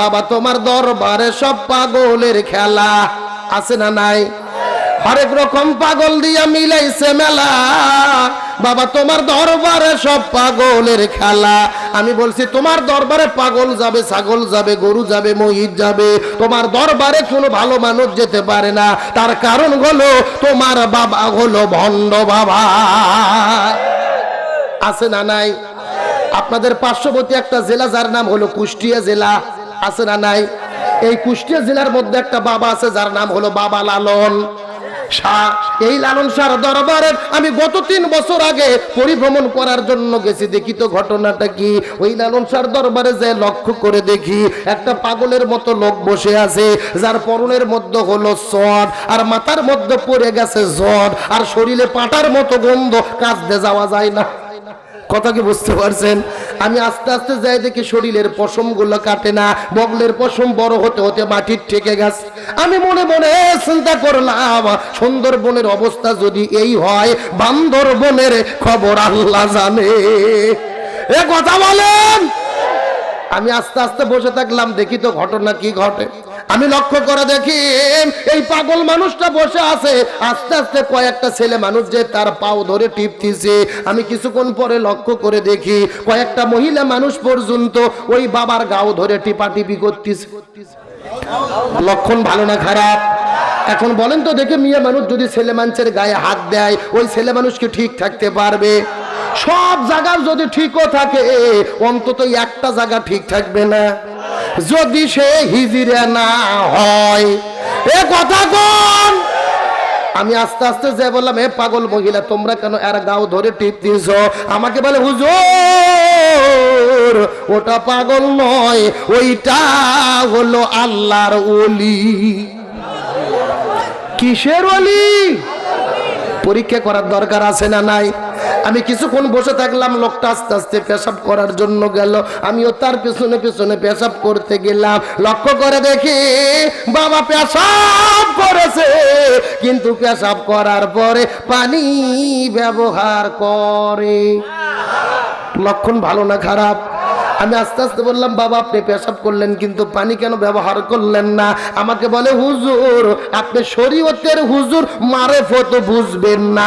বাবা, তোমার দরবারে সব পাগলের খেলা আছে না নাই? হরেক রকম পাগল দিয়া মিলাইছে মেলা। বাবা, তোমার দরবারে সব পাগলের খেলা। আমি বলছি, তোমার দরবারে পাগল যাবে, ছাগল যাবে, গরু যাবে, মহিষ যাবে। তোমার দরবারে কোনো ভালো মানুষ যেতে পারে না। তার কারণ হলো, তোমার বাবা হলো ভণ্ড বাবা। আছে না নাই? আপনাদের পার্শ্ববর্তী একটা জেলা, যার নাম হলো কুষ্টিয়া জেলা। আছে না নাই? এই কুষ্টিয়া জেলার মধ্যে একটা বাবা আছে, যার নাম হলো বাবা লালন। এই লালন শাহ দরবারে আমি গত তিন বছর আগে পরিভ্রমণ করার জন্য গেছি। দেখি তো ঘটনাটা কি? ওই লালন শাহ দরবারে যে লক্ষ্য করে দেখি, একটা পাগলের মতো লোক বসে আছে, যার পরনের মধ্যে হলো সদ আর মাথার মধ্যে পড়ে গেছে জড আর শরীরে পাটার মতো গন্ধ। কাঁচতে যাওয়া যায় না। কথা কি বুঝতে পারছেন? আমি আস্তে আস্তে যাই দেখি শরীরের পশমগুলো কাটে না, বগলের পশম বড় হতে হতে মাটির ঠেকে গেছে। আমি মনে মনে চিন্তা করলাম, সুন্দরবনের অবস্থা যদি এই হয়, বান্দরবনের খবর আল্লাহ জানে। এ কথা বলেন! আমি আস্তে আস্তে বসে থাকলাম, দেখি তো ঘটনা কি ঘটে। আমি লক্ষ্য করে দেখি, এই পাগল মানুষটা বসে আছে। আস্তে আস্তে কয়েকটা ছেলে মানুষ যে তার পাও ধরে টিপতেছে। আমি কিছুক্ষণ পরে লক্ষ্য করে দেখি, কয়েকটা মহিলা মানুষ পর্যন্ত ওই বাবার গাও ধরে টিপাটিপি করতেছে। লক্ষণ ভালো না খারাপ? এখন বলেন তো দেখে মেয়ে মানুষ যদি ছেলে মানুষের গায়ে হাত দেয়, ওই ছেলে মানুষকে ঠিক থাকতে পারবে? সব জায়গার যদি ঠিকও থাকে, অন্তত একটা জায়গা ঠিক থাকবে না। যদি সে হিজিরে না হয়। এ কথা কোন? আমি আস্তে আস্তে যে বললাম, এ পাগল মহিলা, তোমরা কেন এর গাও ধরে টিপ দিয়েছ? আমাকে বলে, হুজুর, ওটা পাগল নয়, ওইটা হলো আল্লাহর ওলি। কিসের ওলি? পরীক্ষা করার দরকার আছে না নাই? আমি কিছুক্ষণ বসে থাকলাম, লোকটা আস্তে আস্তে পেশাব করার জন্য গেল। আমিও তার পেছনে পেছনে পেশাব করতে গেলাম। লক্ষ্য করে দেখি, বাবা পেশাব করেছে। কিন্তু পেশাব করার পরে পানি ব্যবহার করে। লক্ষণ ভালো না খারাপ? আমি আস্তে আস্তে বললাম, বাবা, আপনি পেশাব করলেন, কিন্তু পানি কেন ব্যবহার করলেন না? আমাকে বলে, হুজুর, আপনি শরীয়তের হুজুর মারে ফত বুঝবেন না।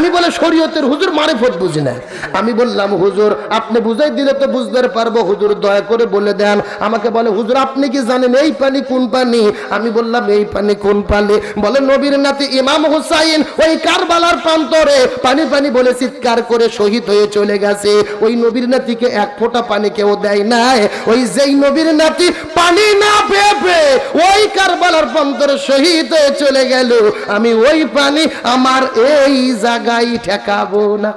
আমি বলে শরীয়তের হুজুর মারিফত বুঝি না। আমি বললাম, হুজুর, আপনি বুঝাই দিলে তো বুঝতে পারব। হুজুর, দয়া করে বলে দেন। আমাকে বলে, হুজুর, আপনি কি জানেন এই পানি কোন পানি? আমি বললাম, এই পানি কোন পানি? বলে, নবীর নাতি ইমাম হুসাইন ওই কারবালার প্রান্তরে। পানি পানি বলে চিৎকার করে শহীদ হয়ে চলে গেছে। ওই নবীর নাতিকে এক ফোঁটা পানি কেউ দেয় নাই। ওই যেই নবীর নাতি পানি না পেয়ে কারবালার প্রান্তরে শহীদ হয়ে চলে গেল। আমি ওই পানি আমার এই জায়গায় ঠেকাবো না।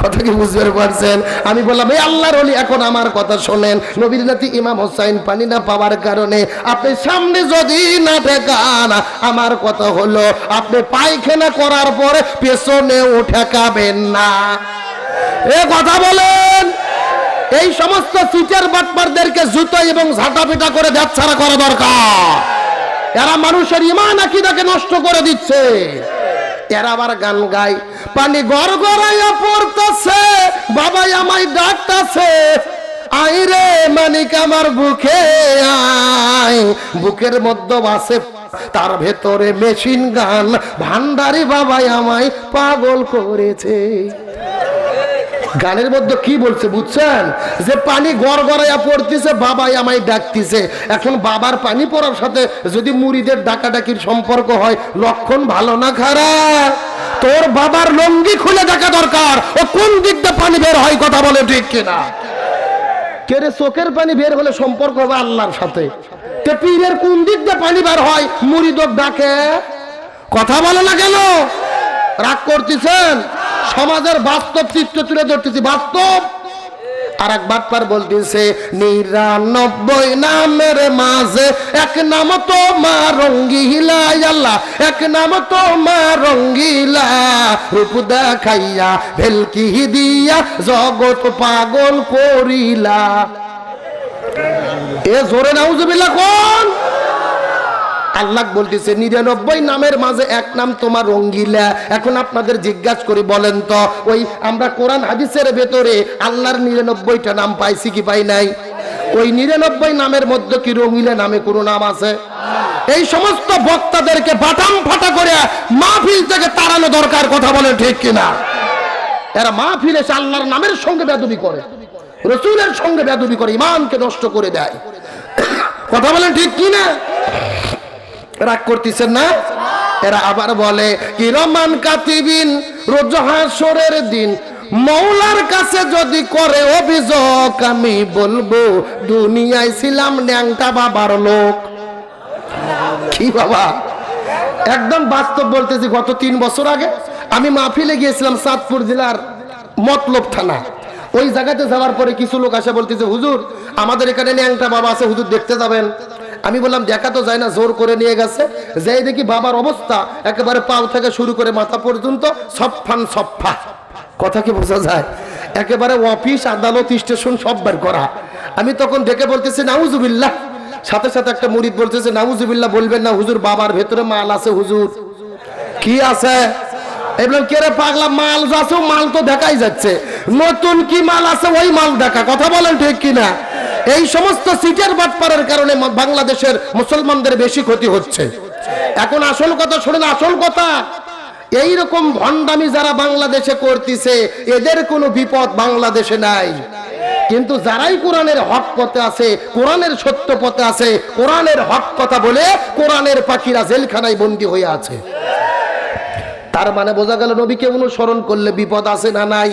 কথা কি বুঝতে পারছেন? আমি বললাম, এই আল্লাহর অলি এখন আমার কথা শোনেন। নবীর নাতি ইমাম হোসাইন পানি না পাওয়ার কারণে আপনি সামনে যদি না ঠেকান, আমার কথা হলো, আপনি পায়খানা করার পরে পেছনেও ঠেকাবেন না। এ কথা বলেন! এই সমস্ত সিটের বাটপারদেরকে জুতো এবং ঝাঁটাপিটা করে দেখ ছাড়া করা দরকার। এরা মানুষের ইমান আকিদাকে নষ্ট করে দিচ্ছে। এরা আবার গান পানি বাবাই আমায় মানিক, আমার বুকের মধ্যে বাসে, তার ভেতরে মেশিন গান, ভান্ডারি বাবাই আমায় পাগল করেছে। গানের মধ্যে কি বলছে বুঝছেন? যে পানি গড় গড়াইয়া পড়তেছে, বাবাই আমায় ডাকতেছে। এখন বাবার পানি পড়ার সাথে যদি মুড়িদের ডাকাডাকির সম্পর্ক হয়, লক্ষণ ভালো না খারাপ? তোর বাবার লঙ্গি খুলে দেখা দরকার। ও কোন দিক দিয়ে পানি বের হয় কথা বলে ঠিক কিনা? কেরে চোখের পানি বের হলে সম্পর্ক হবে আল্লাহর সাথে? তে পীরের কোন দিক দিয়ে পানি বের হয়? মুড়িদক ডাকে। কথা বলে না কেন? রাগ করতেছেন? সমাজের বাস্তব চিত্র তুলে ধরতেছি, বাস্তব। আর এক বাটপার বলতেছে, নিরানব্বই নামের মাঝে, এক নাম তো মা রঙ্গিলা আল্লাহ এক নাম তো মা রঙ্গিলা, রূপ দেখাইয়া, ভেলকি দিয়া, জগৎ পাগল করিলা। এ জোরে নাউজুবিল্লাহ কোন? আল্লাহ বলতেছে, নিরানব্বই নামের মাঝে এক নাম তোমার রঙ্গিলা। এখন আপনাদের জিজ্ঞাসা করি, বলেন তো, ওই আমরা কোরআন হাদিসের ভেতরে আল্লাহর নিরানব্বইটা নাম পাইছি কি পাই নাই? ওই নিরানব্বই নামের মধ্যে কি রঙিলা নামে কোনো নাম আছে? এই সমস্ত বক্তাদেরকে বাটাম ফাটা করে মাহফিল থেকে তাড়ানো দরকার, কথা বলে ঠিক কিনা? এরা মাহফিল এসে আল্লাহর নামের সঙ্গে বেদবি করে, রসুলের সঙ্গে বেদবি করে, ইমানকে নষ্ট করে দেয়। কথা বলেন ঠিক কিনা? রাগ করতেছেন না? এরা আবার বলে কি রমান কাতিবিন রোজ হাসরের দিন। মৌলার কাছে যদি করে অভিযোগ, আমি বলব, দুনিয়ায় ছিলাম ন্যাংটা বাবার লোক। কি বাবা? একদম বাস্তব বলতেছি, গত তিন বছর আগে আমি মাহফিলে গিয়েছিলাম সাতপুর জেলার মতলব থানা। ওই জায়গাতে যাওয়ার পরে কিছু লোক আসে বলতেছে, হুজুর, আমাদের এখানে ন্যাংটা বাবা আছে, হুজুর দেখতে যাবেন। আমি বললাম, দেখা তো যায় না, জোর করে নিয়ে গেছে। যাই দেখি বাবার অবস্থা একেবারে পাও থেকে শুরু করে মাথা পর্যন্ত সফান সফা কথা কি বোঝা যায়? একেবারে অফিস, আদালত, স্টেশন সব বের করা। আমি তখন ডেকে বলতেছি, নাউজুবিল্লাহ। সাথে সাথে একটা মুরিদ বলতেছে, নাউজুবিল্লাহ বলবেন না, হুজুর বাবার ভেতরে মাল আছে, হুজুর। কি আছে? এবার কেরে পাগলা, মাল আছে মাল তো দেখাই যাচ্ছে। নতুন কি মাল আছে, ওই মাল দেখা। কথা বলেন ঠিক কিনা? এই সমস্ত সিটের বাটপারের কারণে বাংলাদেশের মুসলমানদের বেশি ক্ষতি হচ্ছে। এখন আসল কথা শোনেন, আসল কথা। এই রকম ভণ্ডামি যারা বাংলাদেশে করতেছে, এদের কোনো বিপদ বাংলাদেশে নাই। কিন্তু যারাই কোরআনের হক পথে আছে, কোরআনের সত্য পথে আছে, কোরআনের হক কথা বলে কোরআনের পাখিরা জেলখানায় বন্দী হয়ে আছে। তার মানে বোঝা গেল নবীকে অনুসরণ করলে বিপদ আছে না নাই?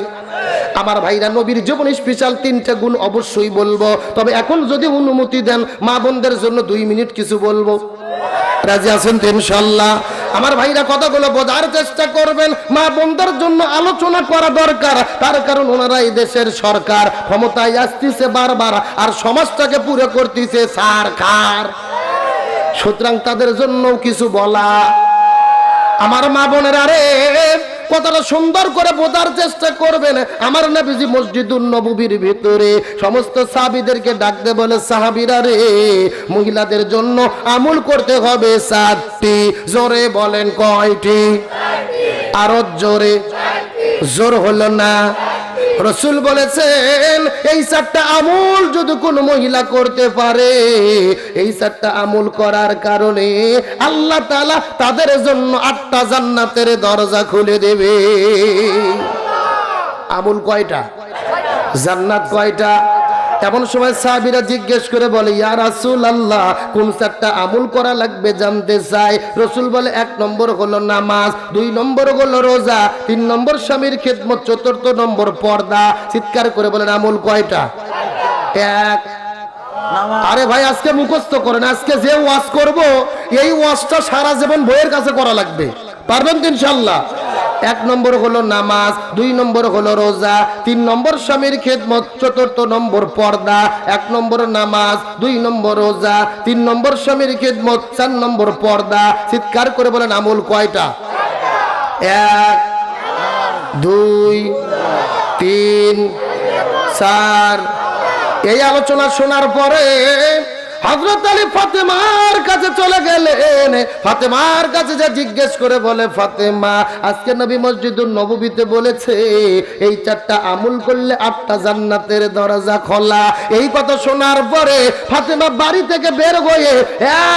আমার ভাইরা নবীর জীবন স্পেশাল তিনটা গুণ অবশ্যই বলব। তবে এখন যদি অনুমতি দেন, মা বোনদের জন্য দুই মিনিট কিছু বলব। রাজি আছেন তো ইনশাল্লাহ আমার ভাইরা কথাগুলো বোঝার চেষ্টা করবেন। মা বোনদের জন্য আলোচনা করা দরকার। তার কারণ ওনারা এই দেশের সরকার। ক্ষমতায় আসতেছে বারবার আর সমাজটাকে পুরো করতেছে সরকার সুতরাং তাদের জন্য কিছু বলা। আমার মা বোনেরা রে কতটা সুন্দর করে বোঝার চেষ্টা করবেন। আমার নবীজি মসজিদুল নবীর ভিতরে সমস্ত সাহাবিদেরকে ডাকতে বলে, সাহাবিরা রে, মহিলাদের জন্য আমল করতে হবে সাতটি জোরে বলেন কয়টি? আরও জোরে। জোর হলো না। রসুল বলেছেন, এই চারটা আমল যদি কোনো মহিলা করতে পারে, এই চারটা আমল করার কারণে আল্লাহ তালা তাদের জন্য আটটা জান্নাতের দরজা খুলে দেবে। আমল কয়টা? জান্নাত কয়টা? এমন সময় সাহাবীরা জিজ্ঞেস করে বলে, ইয়া রাসূল আল্লাহ কোন চারটা আমল করা লাগবে জানতে চাই? রসুল বলে, এক নম্বর হলো নামাজ, দুই নম্বর হলো রোজা, তিন নম্বর স্বামীর খেদমত, চতুর্থ নম্বর পর্দা। চিৎকার করে বলেন, আমল কয়টা? এক। আরে ভাই, আজকে মুখস্থ করেন, আজকে যে ওয়াজ করব, এই ওয়াজটা সারা জীবন বইয়ের কাছে করা লাগবে। পারবেন তো ইনশাল্লাহ এক নম্বর হলো নামাজ, দুই নম্বর হলো রোজা, তিন নম্বর স্বামীর খেদমত, চতুর্থ নম্বর পর্দা, এক নম্বর নামাজ, দুই নম্বর রোজা, তিন নম্বর স্বামীর খেদমত, চার নম্বর পর্দা। চিৎকার করে বলেন, আমল কয়টা? এক, দুই, তিন, চার। এই আলোচনা শোনার পরে হজরত আলী ফাতেমার কাছে চলে গেলেন। ফাতেমার কাছে যা জিজ্ঞেস করে বলে, ফাতেমা, আজকে নবী মসজিদুল নববীতে বলেছে, এই চারটা আমল করলে আটটা জান্নাতের দরজা খোলা। এই কথা শোনার পরে ফাতেমা বাড়ি থেকে বের হয়ে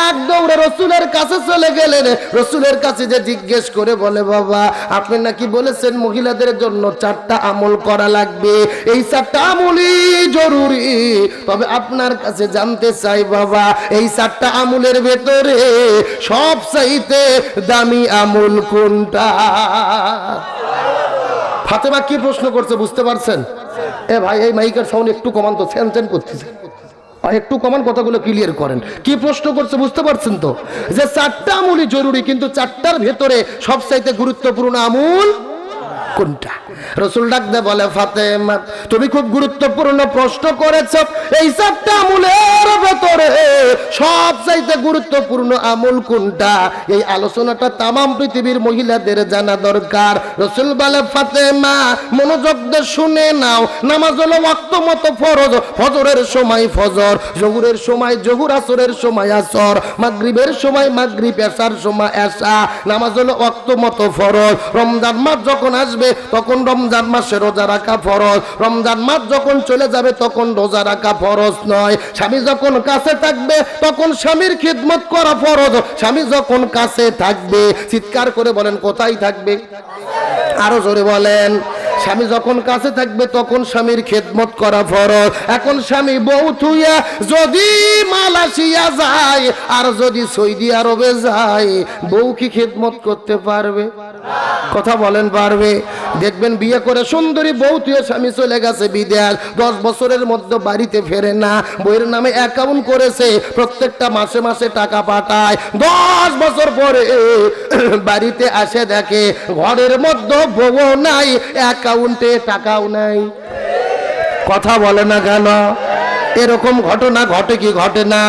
এক দৌড়ে রসুলের কাছে চলে গেলেন। রসুলের কাছে যে জিজ্ঞেস করে বলে, বাবা, আপনি নাকি বলেছেন মহিলাদের জন্য চারটা আমল করা লাগবে? এই চারটা আমলই জরুরি। তবে আপনার কাছে জানতে চাই বাবা, এই চারটা আমলের ভেতরে সব চাইতে দামি আমল কোনটা? ফাতেমা কি প্রশ্ন করছে বুঝতে পারছেন? এ ভাই, এই মাইকের সাউন্ড একটু কমান তো চ্যান চ্যান করতেছে। একটু কমান, কথাগুলো ক্লিয়ার করেন। কি প্রশ্ন করছে বুঝতে পারছেন তো? যে চারটা আমলই জরুরি, কিন্তু চারটার ভেতরে সবচাইতে গুরুত্বপূর্ণ আমল কোনটা? রসুল ডাকতে বলে, ফাতেমা, তুমি খুব গুরুত্বপূর্ণ প্রশ্ন করেছ। এই চারটা আমলের ভেতরে সব চাইতে গুরুত্বপূর্ণ আমল কোনটা? এই আলোচনাটা তামাম পৃথিবীর মহিলাদের জানা দরকার। রসুল বলে, ফাতেমা, মনোযোগ শুনে নাও। নামাজ হলো ওয়াক্ত মতো ফরজ। ফজরের সময় ফজর, জহুরের সময় জহুর, আসরের সময় আসর, মাগরিবের সময় মাগরিব এসার সময় এশা। নামাজ হলো ওয়াক্ত মতো ফরজ। রমজান মাস যখন আসবে তখন রমজান মাসে রোজা রাখা ফরজ। রমজান মাস যখন চলে যাবে, তখন রোজা রাখা ফরজ নয়। স্বামী যখন কাছে থাকবে, তখন স্বামীর খিদমত করা ফরজ। স্বামী যখন কাছে থাকবে, চিৎকার করে বলেন, কোথায় থাকবে? আরও জোরে বলেন, স্বামী যখন কাছে থাকবে, তখন স্বামীর খেদমত করা ফরজ। এখন স্বামী বউ থুইয়া যদি মালয়েশিয়া যায়, আর যদি সৌদি আরবে যায়, বউ কি খেদমত করতে পারবে? কথা বলেন পারবে। দেখবেন বিয়ে করে সুন্দরী বউ তুই স্বামী চলে গেছে বিদেশ দশ বছরের মধ্যে বাড়িতে ফেরে না বইয়ের নামে অ্যাকাউন্ট করেছে, প্রত্যেকটা মাসে মাসে টাকা পাঠায়। দশ বছর পরে বাড়িতে আসে দেখে, ঘরের মধ্যে বউ নাই অ্যাকাউন্টে টাকাও নাই। কথা বলে না কেন? এরকম ঘটনা ঘটে কি ঘটে না?